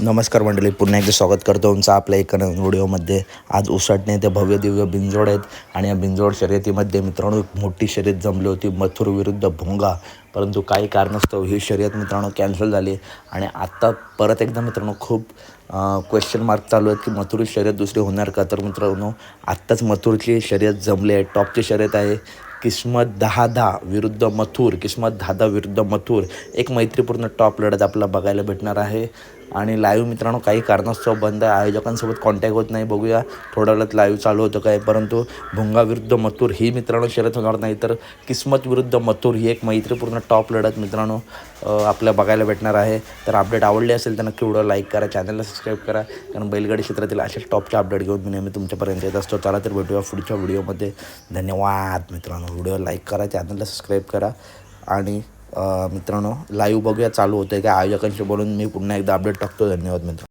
नमस्कार मंडळी पुन्हा एकदा स्वागत करतो तुमचं आपल्या एका नवीन व्हिडिओमध्ये. आज उसटणे ते भव्य दिव्य बिंजोड आहेत आणि या बिंजोड शर्यतीमध्ये मित्रांनो एक मोठी शर्यत जमली होती मथुर विरुद्ध भोंगा. परंतु काही कारणास्तव ही शर्यत मित्रांनो कॅन्सल झाली आणि आत्ता परत एकदा मित्रांनो खूप क्वेश्चन मार्क चालू आहेत की मथुर शर्यत दुसरी होणार का? तर मित्रांनो आत्ताच मथुरची शर्यत जमली आहे. टॉपची शर्यत आहे किस्मत दहा दहा विरुद्ध मथुर किस्मत दहा दहा विरुद्ध मथुर. एक मैत्रीपूर्ण टॉप लढत आपल्याला बघायला भेटणार आहे. आणि लाईव्ह मित्रांनो काही कारणास्तव बंद आहे. आयोजकांसोबत कॉन्टॅक्ट होत नाही. बघूया थोड्या वेळात लाईव्ह चालू होतं काय? परंतु भुंगा विरुद्ध मथुर ही मित्रांनो शर्यत होणार नाही तर किस्मत विरुद्ध मथुर ही एक मैत्रीपूर्ण टॉप लढत मित्रांनो आपल्या बघायला भेटणार आहे. तर अपडेट आवडली असेल तर नक्की व्हिडिओ लाईक करा चॅनलला सबस्क्राईब करा. कारण बैलगाडी क्षेत्रातील अशाच टॉपचे अपडेट घेऊन मी नेहमी तुमच्यापर्यंत येत असतो. चला तर भेटूया पुढच्या व्हिडिओमध्ये धन्यवाद मित्रांनो. व्हिडिओ लाईक करा चॅनलला सबस्क्राईब करा. आणि मित्रांनो लाईव्ह बघूया चालू होतं आहे का आयोजकांशी बोलून. मी पुन्हा एकदा अपडेट टाकतो. धन्यवाद मित्र